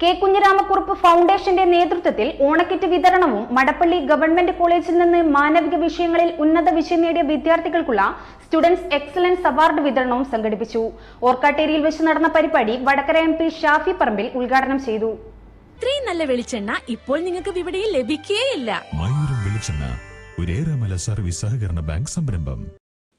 K Kunhiramakurup ഫൗണ്ടേഷന്റെ നേതൃത്വത്തിൽ ഓണക്കിറ്റ് വിതരണവും മടപ്പള്ളി ഗവൺമെന്റ് കോളേജിൽ നിന്ന് മാനവിക വിഷയങ്ങളിൽ ഉന്നത വിജയം നേടിയ വിദ്യാർത്ഥികൾക്കുള്ള സ്റ്റുഡൻസ് എക്സലൻസ് അവാർഡ് വിതരണവും സംഘടിപ്പിച്ചു. ഓർക്കാട്ടേരിയിൽ വെച്ച് നടന്ന പരിപാടി വടക്കര എം പി ഷാഫി പറമ്പിൽ ഉദ്ഘാടനം ചെയ്തു. ഇത്രയും നല്ല വെളിച്ചെണ്ണ ഇപ്പോൾ നിങ്ങൾക്ക് വിപണിയിൽ ലഭിക്കുകയില്ല മയൂരം വെളിച്ചെണ്ണ ഒരേറെമല സർവീസ് സഹകരണ ബാങ്ക് സംരംഭം.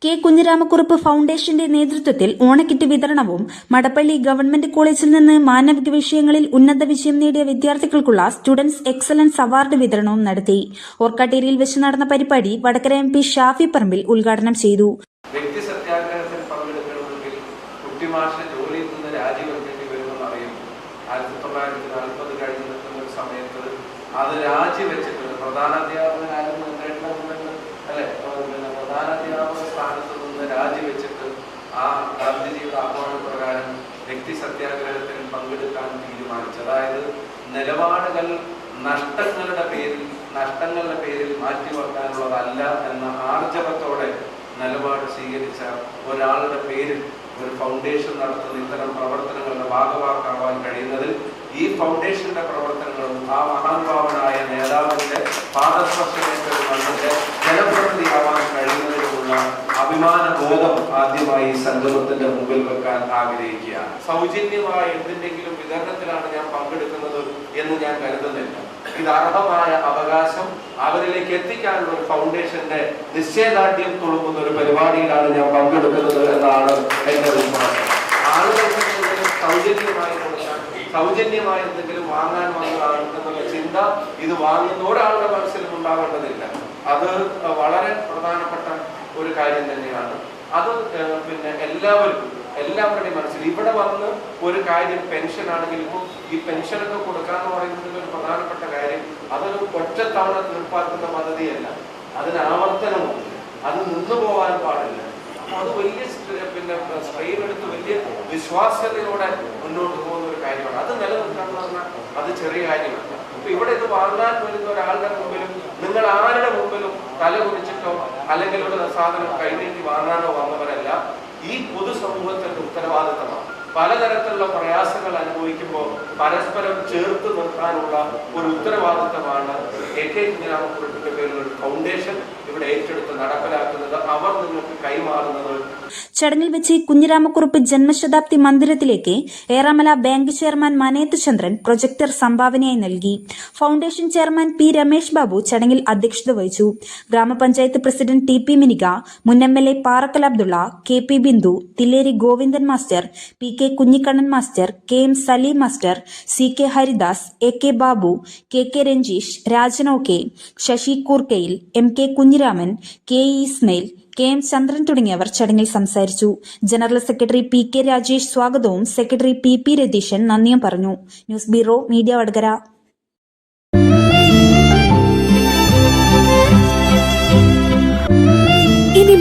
കെ കുഞ്ഞിരാമക്കുറുപ്പ് ഫൗണ്ടേഷന്റെ നേതൃത്വത്തിൽ ഓണക്കിറ്റ് വിതരണവും മടപ്പള്ളി ഗവൺമെന്റ് കോളേജിൽ നിന്ന് മാനവിക വിഷയങ്ങളിൽ ഉന്നത വിജയം നേടിയ വിദ്യാർത്ഥികൾക്കുള്ള സ്റ്റുഡൻസ് എക്സലൻസ് അവാർഡ് വിതരണവും നടത്തി. ഓർക്കാട്ടേരിയിൽ വെച്ച് നടന്ന പരിപാടി വടക്കര എം പി ഷാഫി പറമ്പിൽ ഉദ്ഘാടനം ചെയ്തു. വ്യക്തി സത്യാഗ്രഹത്തിൽ പങ്കെടുക്കണമെങ്കിൽ ആ ഗാന്ധിജിയുടെ ആഹ്വാനപ്രകാരം വ്യക്തി സത്യാഗ്രഹത്തിൽ പങ്കെടുക്കാൻ തീരുമാനിച്ചു. അതായത് നിലപാടുകൾ നഷ്ടങ്ങളുടെ പേരിൽ നഷ്ടങ്ങളുടെ പേരിൽ മാറ്റിവെക്കാനുള്ളതല്ല എന്ന ആർജവത്തോടെ നിലപാട് സ്വീകരിച്ച ഒരാളുടെ പേരിൽ ഒരു ഫൗണ്ടേഷൻ നടത്തുന്ന ഇത്തരം പ്രവർത്തനങ്ങളുടെ ഭാഗമാക്കാവാൻ കഴിയുന്നതിൽ ഈ ഫൗണ്ടേഷന്റെ പ്രവർത്തനങ്ങളും ആ മഹാനുഭാവനായ നേതാവിന്റെ പാദസ്പർശനേറ്റ അഭിമാന ആദ്യമായി സംഗമത്തിന്റെ മുമ്പിൽ വെക്കാൻ ആഗ്രഹിക്കുകയാണ്. സൗജന്യമായ എന്തിന്റെങ്കിലും വിതരണത്തിലാണ് ഞാൻ പങ്കെടുക്കുന്നത് എന്ന് ഞാൻ കരുതുന്നില്ല. ഇത് അർഹമായ അവകാശം അവരിലേക്ക് എത്തിക്കാനുള്ള ഒരു ഫൗണ്ടേഷന്റെ നിശ്ചയദാർഢ്യം തുളുമ്പുന്ന ഒരു പരിപാടിയിലാണ് ഞാൻ പങ്കെടുക്കുന്നത് എന്നാണ് എന്റെ വിശ്വാസം. സൗജന്യമായി സൗജന്യമായി എന്തെങ്കിലും വാങ്ങാൻ വന്നതാണ് ചിന്ത ഇത് വാങ്ങുന്ന ഒരാളുടെ മനസ്സിലും ഉണ്ടാവേണ്ടതില്ല. അത് വളരെ പ്രധാനപ്പെട്ട ഒരു കാര്യം തന്നെയാണ്. അത് പിന്നെ എല്ലാവർക്കും എല്ലാവരുടെയും മനസ്സിൽ ഇവിടെ വന്ന് ഒരു കാര്യം പെൻഷൻ ഇപ്പോൾ ഈ പെൻഷനൊക്കെ കൊടുക്കാന്ന് പറയുന്നതിൽ ഒരു പ്രധാനപ്പെട്ട കാര്യം അതൊരു ഒറ്റത്തവണ തീർപ്പാക്കുന്ന പദ്ധതിയല്ല. അതിന് ആവർത്തനമുണ്ട് അത് നിന്നു പോകാൻ പാടില്ല. അപ്പൊ അത് വലിയ പിന്നെ സ്ട്രെയിൻ എടുത്ത് വലിയ വിശ്വാസ്യതയോടെ മുന്നോട്ട് പോകുന്ന ഒരു കാര്യമാണ്. അത് നിലനിർത്താന്ന് പറഞ്ഞാൽ അത് ചെറിയ കാര്യമാണ് അപ്പൊ ഇവിടെ ഇത് വാങ്ങാൻ വരുന്ന ഒരാളുടെ മുമ്പിലും നിങ്ങൾ ആരുടെ മുമ്പിലും തല കുറിച്ചിട്ടോ അല്ലെങ്കിൽ ഒരു സാധനം കൈനീട്ടി വാങ്ങാനോ ഈ പൊതുസമൂഹത്തിന്റെ ഉത്തരവാദിത്തമാണ്. പലതരത്തിലുള്ള പ്രയാസങ്ങൾ അനുഭവിക്കുമ്പോൾ പരസ്പരം ചേർത്ത് നിർത്താനുള്ള ഒരു ഉത്തരവാദിത്തമാണ് എ കെ കുഞ്ഞിരാമക്കുറിപ്പിന്റെ പേരിൽ ഒരു ഫൗണ്ടേഷൻ ഇവിടെ ഏറ്റെടുത്ത് നടപ്പിലാക്കുന്നത്. അവർ നിങ്ങൾക്ക് കൈമാറുന്നത് ചടങ്ങിൽ വെച്ച് കുഞ്ഞിരാമക്കുറുപ്പ് ജന്മശതാബ്ദി മന്ദിരത്തിലേക്ക് Eramala bank chairman Maneth Chandran projector സംഭാവനയായി നൽകി. Foundation chairman P Ramesh Babu ചടങ്ങിൽ അധ്യക്ഷത വഹിച്ചു. ഗ്രാമപഞ്ചായത്ത് പ്രസിഡന്റ് ടി പി മിനിക മുൻ M L A Parakkal Abdulla K P Bindu Thilleri Govindan master P K Kunhikannan master K M Saleem master C K Haridas A K Babu K K Ranjeesh Rajan O K Sasi Koorkkayil M K Kunhiraman K E Ismail K M Chandran തുടങ്ങിയവർ ചടങ്ങിൽ സംസാരിച്ചു. General secretary P K Rajesh സ്വാഗതവും secretary P P Ratheeshan നന്ദിയും പറഞ്ഞു. News bureau media Vadakara.